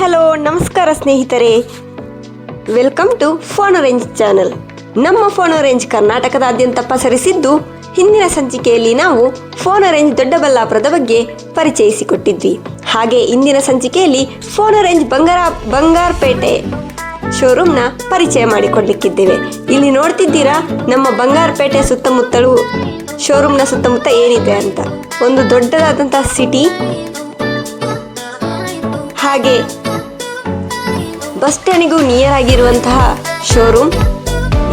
Hello, ನಮಸ್ಕಾರ ಸ್ನೇಹಿತರೆ. Welcome to Phone Range channel ನಮ್ಮ ಫೋನ್ ರೇಂಜ್ ಕರ್ನಾಟಕದಾದ್ಯಂತ ಪಸರಿಸಿದ್ದು ಹಿಂದಿನ ಸಂಚಿಕೆಯಲ್ಲಿ ನಾವು ಫೋನ್ ರೇಂಜ್ ದೊಡ್ಡಬಳ್ಳಾಪುರದ ಬಗ್ಗೆ ಪರಿಚಯಿಸಿಕೊಟ್ಟಿದ್ವಿ. ಹಾಗೆ ಇಂದಿನ ಸಂಚಿಕೆಯಲ್ಲಿ ಫೋನ್ ರೇಂಜ್ ಬಂಗಾರ, ಬಂಗಾರಪೇಟೆ ಶೋರೂಮ್ನ ಪರಿಚಯ ಮಾಡಿಕೊಡ್ಲಿಕ್ಕಿದ್ದೇವೆ. ಇಲ್ಲಿ ನೋಡ್ತಿದ್ದೀರಾ, ನಮ್ಮ ಬಂಗಾರಪೇಟೆ ಸುತ್ತಮುತ್ತಲು ಶೋರೂಮ್ನ ಸುತ್ತಮುತ್ತ ಏನಿದೆ ಅಂತ. ಒಂದು ದೊಡ್ಡದಾದಂಥ ಸಿಟಿ ಹಾಗೆ ಬಸ್ ಸ್ಟ್ಯಾಂಡಿಗೂ ನಿಯರ್ ಆಗಿರುವಂತಹ ಶೋರೂಮ್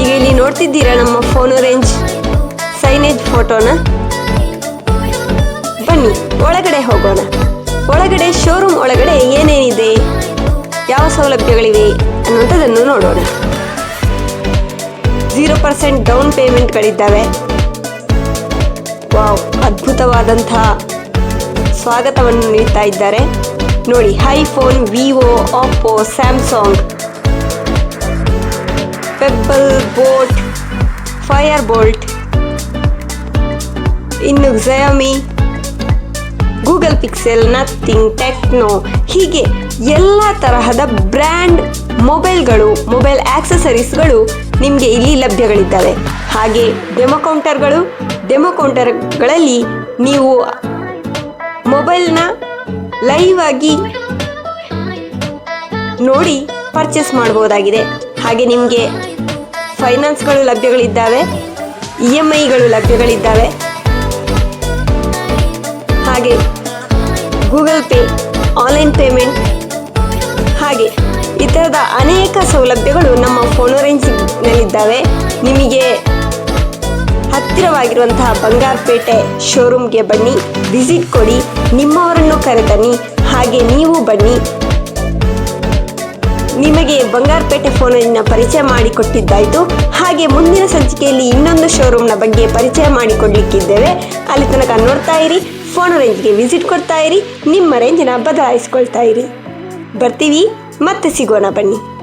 ಈಗ ಇಲ್ಲಿ ನೋಡ್ತಿದ್ದೀರಾ ನಮ್ಮ ಫೋನ್ ರೇಂಜ್ ಸೈನೇಜ್ ಫೋಟೋನ ಬನ್ನಿ, ಒಳಗಡೆ ಹೋಗೋಣ. ಒಳಗಡೆ ಶೋರೂಮ್ ಒಳಗಡೆ ಏನೇನಿದೆ? ಯಾವ ಸೌಲಭ್ಯಗಳಿವೆ ಅನ್ನುವಂಥದ್ದನ್ನು ನೋಡೋಣ. ಜೀರೋ ಪರ್ಸೆಂಟ್ ಡೌನ್ ಪೇಮೆಂಟ್ಗಳಿದ್ದಾವೆ ವಾವ್, ಅದ್ಭುತವಾದಂತಹ ಸ್ವಾಗತವನ್ನು ನೀಡ್ತಾ ಇದ್ದಾರೆ. ನೋಡಿ iPhone Vivo Oppo Samsung Pebble Boat Fire Boltt ಇನ್ನು Xiaomi Google Pixel Nothing Tecno ಹೀಗೆ ಎಲ್ಲ ತರಹದ ಬ್ರ್ಯಾಂಡ್ ಮೊಬೈಲ್ಗಳು ಮೊಬೈಲ್ ಆಕ್ಸೆಸರೀಸ್ಗಳು ನಿಮಗೆ ಇಲ್ಲಿ ಲಭ್ಯಗಳಿದ್ದಾವೆ. ಹಾಗೆ ಡೆಮೊ ಕೌಂಟರ್ಗಳು ಡೆಮೊ ಕೌಂಟರ್ಗಳಲ್ಲಿ ನೀವು ಮೊಬೈಲ್ನ ಲೈವ್ ಆಗಿ ನೋಡಿ ಪರ್ಚೇಸ್ ಮಾಡಬಹುದಾಗಿದೆ ಹಾಗೆ ನಿಮಗೆ ಫೈನಾನ್ಸ್ಗಳು ಲಭ್ಯಗಳಿದ್ದಾವೆ ಇ ಎಂ ಐಗಳು ಲಭ್ಯಗಳಿದ್ದಾವೆ. ಹಾಗೆ ಗೂಗಲ್ ಪೇ ಆನ್ಲೈನ್ ಪೇಮೆಂಟ್ ಹಾಗೆ ಈ ಥರದ ಅನೇಕ ಸೌಲಭ್ಯಗಳು ನಮ್ಮ ಫೋನ್ ನಿಮಗೆ ಹತ್ತಿರವಾಗಿರುವಂತಹ ಬಂಗಾರಪೇಟೆ ಶೋರೂಮ್ಗೆ ಬನ್ನಿ. ವಿಸಿಟ್ ಕೊಡಿ. ನಿಮ್ಮವರನ್ನು ಕರೆತನ್ನಿ. ಹಾಗೆ ನೀವು ಬನ್ನಿ. ನಿಮಗೆ ಬಂಗಾರಪೇಟೆ ಫೋನಿನ ಪರಿಚಯ ಮಾಡಿಕೊಟ್ಟಿದ್ದಾಯಿತು. ಹಾಗೆ ಮುಂದಿನ ಸಂಚಿಕೆಯಲ್ಲಿ ಇನ್ನೊಂದು ಶೋರೂಮ್ನ ಬಗ್ಗೆ ಪರಿಚಯ ಮಾಡಿಕೊಡ್ಲಿಕ್ಕಿದ್ದೇವೆ. ಅಲ್ಲಿ ತನಕ ನೋಡ್ತಾ ಇರಿ. ಫೋನ್ ರೇಂಜ್ಗೆ ವಿಸಿಟ್ ಕೊಡ್ತಾ ಇರಿ. ನಿಮ್ಮ ರೇಂಜಿನ ಬದಲಾಯಿಸ್ಕೊಳ್ತಾ ಇರಿ. ಬರ್ತೀವಿ. ಮತ್ತೆ ಸಿಗೋಣ ಬನ್ನಿ.